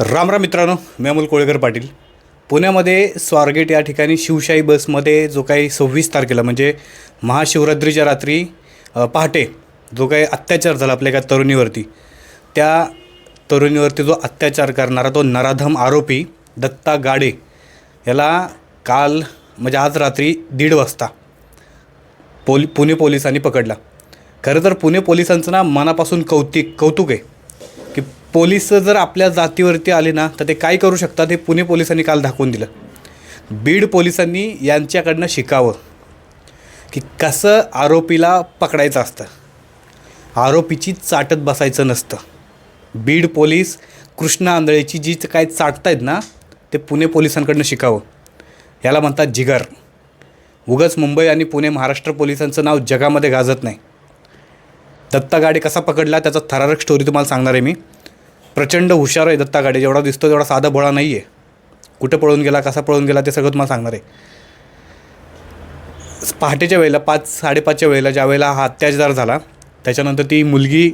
राम राम मित्रांनो मी अमोल कोळेकर पाटील. पुण्यामध्ये स्वारगेट या ठिकाणी शिवशाही बसमध्ये जो काही सव्वीस तारखेला म्हणजे महाशिवरात्रीच्या रात्री पहाटे जो काही अत्याचार झाला आपल्या एका तरुणीवरती त्या तरुणीवरती जो अत्याचार करणारा तो नराधम आरोपी दत्ता गाडे याला काल म्हणजे आज रात्री दीड वाजता पोल पुणे पोलिसांनी पकडला. खरं तर पुणे पोलिसांचं ना मनापासून कौतिक कौतुक आहे. पोलीस जर आपल्या जातीवरती आले ना तर ते काय करू शकतात हे पुणे पोलिसांनी काल दाखवून दिलं. बीड पोलिसांनी यांच्याकडनं शिकावं की कसं आरोपीला पकडायचं असतं. आरोपीची चाटत बसायचं नसतं. बीड पोलीस कृष्णा आंधळेची जी काय चाटतायत ना ते पुणे पोलिसांकडनं शिकावं. याला म्हणतात जिगर. उगाच मुंबई आणि पुणे महाराष्ट्र पोलिसांचं नाव जगामध्ये गाजत नाही. दत्ता गाडे कसा पकडला त्याचा थरारक स्टोरी तुम्हाला सांगणार आहे मी. प्रचंड हुशार आहे दत्ता गाडे. जेवढा दिसतो तेवढा साधा भोळा नाही आहे कुठं पळून गेला कसा पळून गेला ते सगळं तुम्हाला सांगणार आहे. पहाटेच्या वेळेला पाच साडेपाचच्या वेळेला ज्या वेळेला हा अत्याचार झाला त्याच्यानंतर ती मुलगी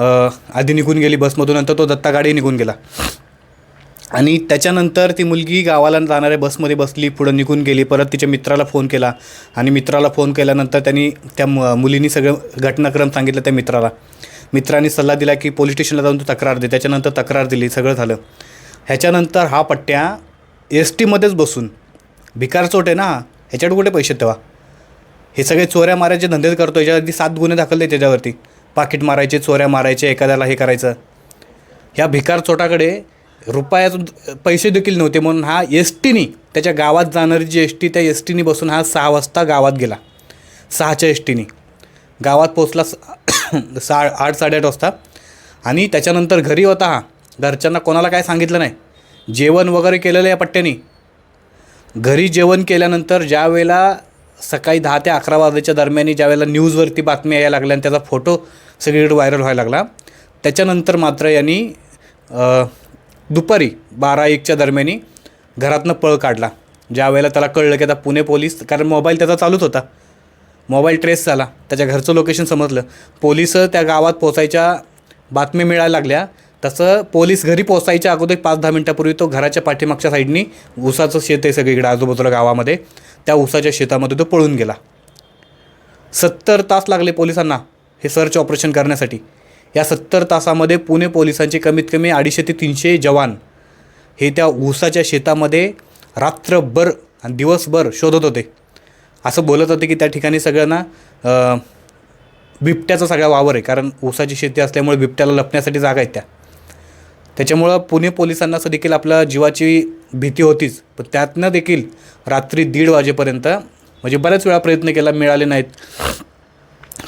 आधी निघून गेली बसमधून नंतर तो दत्ता गाडी निघून गेला. आणि त्याच्यानंतर ती मुलगी गावाला जाणाऱ्या बसमध्ये बसली पुढं निघून गेली परत तिच्या मित्राला फोन केला. आणि मित्राला फोन केल्यानंतर त्यांनी त्या मुलीनी सगळं घटनाक्रम सांगितलं त्या मित्राला. मित्रांनी सल्ला दिला की पोलीस स्टेशनला जाऊन तू तक्रार दे. त्याच्यानंतर तक्रार दिली सगळं झालं. ह्याच्यानंतर हा पट्ट्या एस टीमध्येच बसून भिकार चोट आहे ना हा. ह्याच्याकडे कुठे पैसे तेव्हा हे सगळे चोऱ्या मारायचे धंदे करतो याच्या सात गुन्हे दाखलले त्याच्यावरती. पाकिट मारायचे चोऱ्या मारायचे एखाद्याला हे करायचं. ह्या भिकार चोटाकडे रुपयाचं पैसे देखील नव्हते म्हणून हा एस टीनी त्याच्या गावात जाणारी जी एस टी त्या एस टीनी बसून हा सहा वाजता गावात गेला. सहाच्या एस टीनी. गावात पोचला स- सा आठ साडेआठ वाजता. आणि त्याच्यानंतर घरी होता हा. घरच्यांना कोणाला काय सांगितलं नाही. जेवण वगैरे केलेलं या पट्ट्यानी. घरी जेवण केल्यानंतर ज्या वेळेला सकाळी दहा ते अकरा वाजेच्या दरम्यान ज्या वेळेला न्यूजवरती बातम्या यायला लागल्या आणि त्याचा फोटो सगळीकडे व्हायरल व्हायला लागला त्याच्यानंतर मात्र यांनी दुपारी बारा एकच्या दरम्यानी घरातनं पळ काढला. ज्या वेळेला त्याला कळलं की आता पुणे पोलीस कारण मोबाईल त्याचा चालूच होता. मोबाईल ट्रेस झाला. त्याच्या घरचं लोकेशन समजलं. पोलीस त्या गावात पोचायच्या बातम्या मिळायला लागल्या. तसं पोलीस घरी पोचायच्या अगोदर पाच दहा मिनटापूर्वी तो घराच्या पाठीमागच्या साईडनी ऊसाचं शेत आहे सगळीकडे आजूबाजूला गावामध्ये. त्या ऊसाच्या शेतामध्ये तो पळून गेला. सत्तर तास लागले पोलिसांना हे सर्च ऑपरेशन करण्यासाठी. या सत्तर तासामध्ये पुणे पोलिसांचे कमीत कमी अडीचशे ते तीनशे जवान हे त्या ऊसाच्या शेतामध्ये रात्रभर आणि दिवसभर शोधत होते. असं बोलत होते की त्या ठिकाणी सगळ्यांना बिबट्याचा सगळा वावर आहे. कारण ऊसाची शेती असल्यामुळे बिबट्याला लपण्यासाठी जागा आहेत त्या. त्याच्यामुळं पुणे पोलिसांना असं देखील आपल्या जीवाची भीती होतीच. पण त्यातनं देखील रात्री दीड वाजेपर्यंत म्हणजे बऱ्याच वेळा प्रयत्न केला मिळाले नाहीत.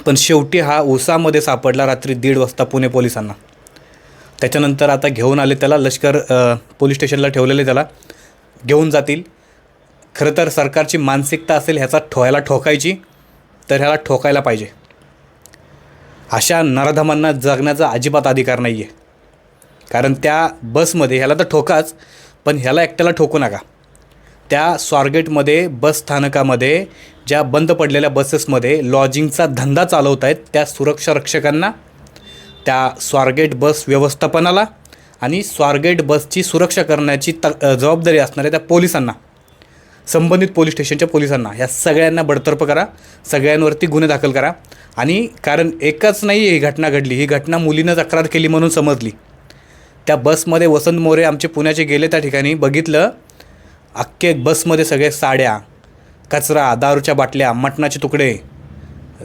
पण शेवटी हा ऊसामध्ये सापडला रात्री दीड वाजता पुणे पोलिसांना. त्याच्यानंतर आता घेऊन आले त्याला लष्कर पोलीस स्टेशनला ठेवलेले त्याला. घेऊन जातील. खरं तर सरकारची मानसिकता असेल ह्याचा ठो ह्याला ठोकायची तर ह्याला ठोकायला पाहिजे. अशा नराधमांना जगण्याचा अजिबात अधिकार नाही आहे कारण त्या बसमध्ये ह्याला तर ठोकाच पण ह्याला एकट्याला ठोकू नका. त्या स्वारगेटमध्ये बस स्थानकामध्ये ज्या बंद पडलेल्या बसेसमध्ये लॉजिंगचा धंदा चालवत आहेत त्या सुरक्षा रक्षकांना त्या स्वारगेट बस व्यवस्थापनाला आणि स्वारगेट बसची सुरक्षा करण्याची त जबाबदारी असणाऱ्या त्या पोलिसांना. संबंधित पोलीस स्टेशनच्या पोलिसांना. ह्या सगळ्यांना बडतर्फ करा. सगळ्यांवरती गुन्हे दाखल करा. आणि कारण एकच नाही ही घटना घडली. ही घटना मुलीनं तक्रार केली म्हणून समजली. त्या बसमध्ये वसंत मोरे आमचे पुण्याचे गेले त्या ठिकाणी. बघितलं अख्खे बसमध्ये सगळे साड्या कचरा दारूच्या बाटल्या मटणाचे तुकडे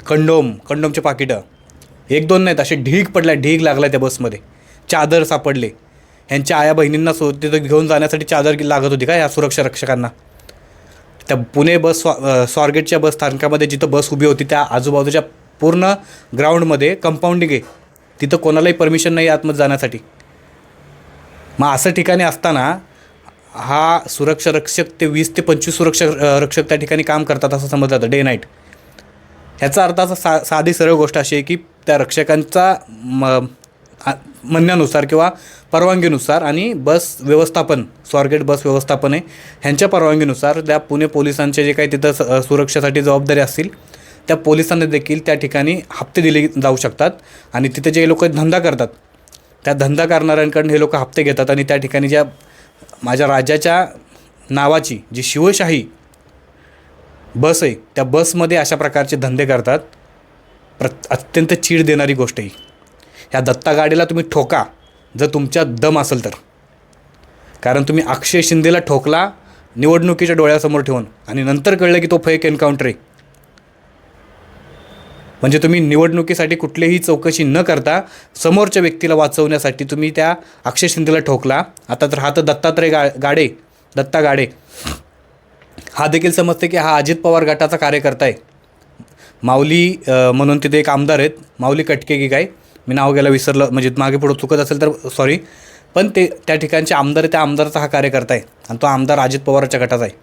कंडोम कंडोमचे पाकिटं. एक दोन नाहीत असे ढीग पडला ढीग लागला त्या बसमध्ये. चादर सापडले. ह्यांच्या आया बहिणींना सो तिथं घेऊन जाण्यासाठी चादर लागत होती का या सुरक्षा रक्षकांना? त्या पुणे बस स्वा स्वारगेटच्या बस स्थानकामध्ये जिथं बस उभी होती त्या आजूबाजूच्या पूर्ण ग्राउंडमध्ये कंपाऊंडिंग आहे. तिथं कोणालाही परमिशन नाही आतमध्ये जाण्यासाठी. मग असं ठिकाणी असताना हा सुरक्षा रक्षक ते वीस ते पंचवीस सुरक्षा रक्षक त्या ठिकाणी काम करतात असं समजलं जातं डे नाईट ह्याचा अर्थ असा सा साधी सरळ गोष्ट अशी आहे की त्या रक्षकांचा म म्हणण्यानुसार किंवा परवानगीनुसार आणि बस व्यवस्थापन स्वारगेट बस व्यवस्थापन आहे. ह्यांच्या परवानगीनुसार त्या पुणे पोलिसांचे जे काही तिथं स- सुरक्षेसाठी जबाबदारी असतील त्या पोलिसांना देखील त्या ठिकाणी हप्ते दिले जाऊ शकतात आणि तिथे जे लोक धंदा करतात त्या धंदा करणाऱ्यांकडून हे लोक हप्ते घेतात आणि त्या ठिकाणी ज्या माझ्या राज्याच्या नावाची जी शिवशाही बस आहे त्या बसमध्ये अशा प्रकारचे धंदे करतात. प्र अत्यंत चीड देणारी गोष्ट ही. ह्या दत्ता गाडीला तुम्ही ठोका. जर तुमच्या दम असेल तर. कारण तुम्ही अक्षय शिंदेला ठोकला निवडणुकीच्या डोळ्यासमोर ठेवून. आणि नंतर कळलं की तो फेक एन्काउंटर आहे. म्हणजे तुम्ही निवडणुकीसाठी कुठलीही चौकशी न करता समोरच्या व्यक्तीला वाचवण्यासाठी तुम्ही त्या अक्षय शिंदेला ठोकला. आता तर हा तर दत्तात्रय गा गाडे दत्ता गाडे हा देखील समजते की हा अजित पवार गटाचा कार्यकर्ता आहे. माऊली म्हणून तिथे एक आमदार आहेत. माऊली कटके की काय? मी नाव घ्यायला विसरलं म्हणजे मागे पुढं चुकत असेल तर सॉरी पण ते त्या ठिकाणचे आमदार त्या आमदाराचा हा कार्यकर्ता आहे. आणि तो आमदार अजित पवारच्या गटाचा आहे.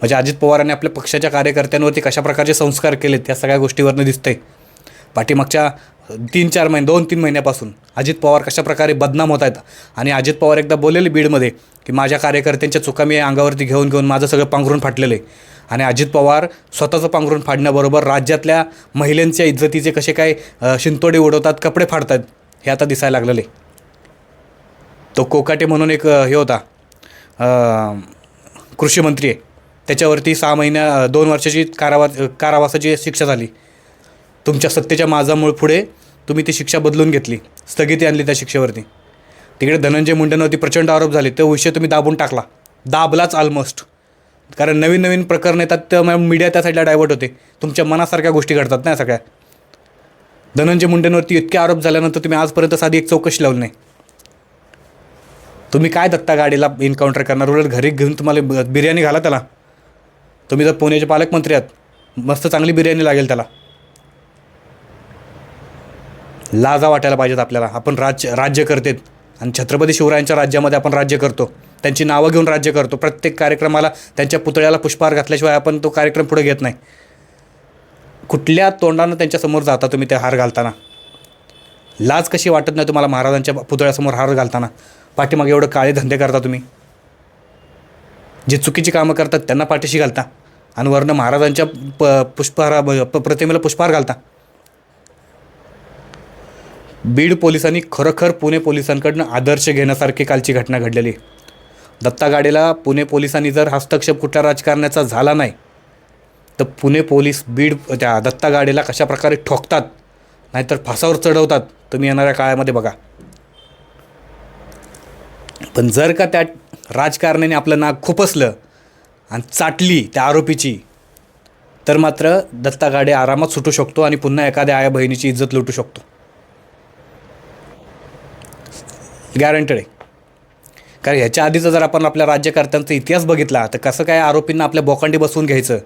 म्हणजे अजित पवारांनी आपल्या पक्षाच्या कार्यकर्त्यांवरती कशा प्रकारचे संस्कार केलेत त्या सगळ्या गोष्टीवरनं दिसतंय. पाठीमागच्या तीन चार महिने दोन तीन महिन्यापासून अजित पवार कशाप्रकारे बदनाम होत आहेत? आणि अजित पवार एकदा बोललेले बीडमध्ये की माझ्या कार्यकर्त्यांच्या चुका मी अंगावरती घेऊन घेऊन माझं सगळं पांघरून फाटलेलं आहे. आणि अजित पवार स्वतःचं पांघरून फाडण्याबरोबर राज्यातल्या महिलांच्या इज्जतीचे कसे काय शिंतोडे उडवतात कपडे फाडतात हे आता दिसायला लागलेले. तो कोकाटे म्हणून एक हे होता कृषीमंत्री कृषी मंत्री आहे. त्याच्यावरती सहा महिन्या दोन वर्षाची कारावा कारावासाची शिक्षा झाली. तुमच्या सत्तेच्या माझामुळे पुढे तुम्ही ती शिक्षा बदलून घेतली स्थगिती आणली त्या शिक्षेवरती. तिकडे धनंजय मुंडेंवरती प्रचंड आरोप झाले तो विषय तुम्ही दाबून टाकला. दाबलाच ऑलमोस्ट कारण नवीन नवीन प्रकरण येतात तर मीडिया त्या साईडला डायव्हर्ट होते. तुमच्या मनासारख्या गोष्टी घडतात ना सगळ्या. धनंजय मुंडेंवरती इतके आरोप झाल्यानंतर तुम्ही आजपर्यंत साधी एक चौकशी लावली नाही. तुम्ही काय दत्ता गाडीला एन्काउंटर करणार? उलट घरी घेऊन तुम्हाला ब- बिर्याणी घाला त्याला. तुम्ही जर पुण्याचे पालकमंत्री आहात मस्त चांगली बिर्याणी लागेल त्याला. लाजा वाटायला पाहिजेत आपल्याला. आपण राज्य राज्य करतेत. आणि छत्रपती शिवरायांच्या राज्यामध्ये आपण राज्य करतो. त्यांची नावं घेऊन राज्य करतो. प्रत्येक कार्यक्रमाला त्यांच्या पुतळ्याला पुष्पहार घातल्याशिवाय आपण तो कार्यक्रम पुढे घेत नाही. कुठल्या तोंडानं त्यांच्यासमोर जाता तुम्ही ते हार घालताना? लाज कशी वाटत नाही तुम्हाला महाराजांच्या पुतळ्यासमोर हार घालताना? पाठीमागे एवढं काळे धंदे करता तुम्ही? जे चुकीची कामं करतात त्यांना पाठीशी घालता? आणि वरनं महाराजांच्या प पुष्पहारा प- प्रतिमेला पुष्पहार घालता? बीड पोलिसांनी खरोखर पुणे पोलिसांकडनं आदर्श घेण्यासारखी कालची घटना घडलेली आहे. दत्ता गाडेला पुणे पोलिसांनी जर हस्तक्षेप कुठल्या राजकारण्याचा झाला नाही तर पुणे पोलीस बीड त्या दत्ता गाडेला कशा प्रकारे ठोकतात नाहीतर फासावर चढवतात तुम्ही येणाऱ्या काळामध्ये बघा. पण जर का त्या राजकारण्याने आपलं नाक खुपसलं आणि चाटली त्या आरोपीची तर मात्र दत्ता गाडे आरामात सुटू शकतो आणि पुन्हा एखाद्या आया बहिणीची इज्जत लुटू शकतो. गॅरंटेड आहे. कारण ह्याच्या आधीचं जर आपण आपल्या राज्यकर्त्यांचा इतिहास बघितला तर कसं काय आरोपींना आपल्या बोकांडी बसवून घ्यायचं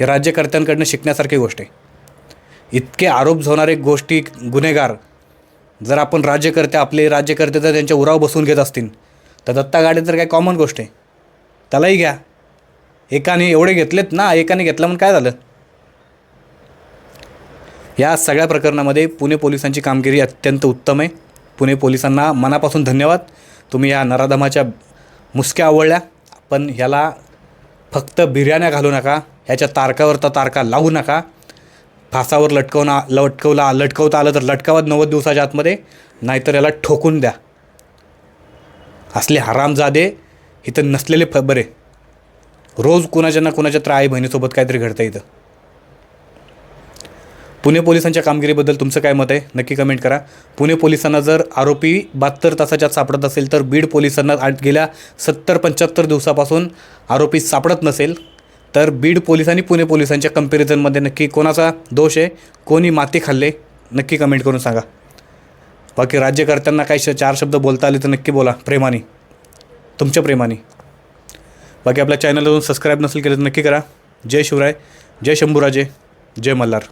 हे राज्यकर्त्यांकडनं शिकण्यासारखी गोष्ट आहे. इतके आरोप होणारे गोष्टी गुन्हेगार जर आपण राज्यकर्ते आपले राज्यकर्ते जर त्यांच्या उराव बसवून घेत असतील तर दत्ता गाडे तर काय कॉमन गोष्ट आहे. त्यालाही घ्या. एकाने एवढे घेतलेत ना एकाने घेतलं म्हणून काय झालं? या सगळ्या प्रकरणामध्ये पुणे पोलिसांची कामगिरी अत्यंत उत्तम आहे. पुणे पोलिसांना मनापासून धन्यवाद. तुम्ही या नराधमाच्या मुसक्या आवडल्या पण ह्याला फक्त बिर्याण्या घालू नका ह्याच्या तारकावर तर तारका लावू नका. फासावर लटकवणं लटकवला लटकवता आलं तर लटकावत नव्वद दिवसाच्या आतमध्ये नाहीतर याला ठोकून द्या. असले हरामजादे इथं नसलेले फ बरे. रोज कुणाच्या ना कुणाच्या तर आई बहिणीसोबत काहीतरी घडतं इथं. पुणे पोलिसांच्या कामगिरीबद्दल तुमचं काय मत आहे? नक्की कमेंट करा. पुणे पोलिसांना जर आरोपी बहात्तर तासाच्या आत सापडत असेल तर बीड पोलिसांना आज गेल्या सत्तर पंच्याहत्तर दिवसापासून आरोपी सापडत नसेल तर बीड पोलिसांनी पुणे पोलिसांच्या कम्पॅरिझनमध्ये नक्की कोणाचा दोष आहे? कोणी माती खाल्ले? नक्की कमेंट करून सांगा. बाकी राज्यकर्त्यांना काही श चार शब्द बोलता आले तर नक्की बोला. प्रेमाने. तुमच्या प्रेमाने. बाकी आपल्या चॅनलवरून सबस्क्राईब नसेल केलं तर नक्की करा. जय शिवराय. जय शंभूराजे. जय मल्हार.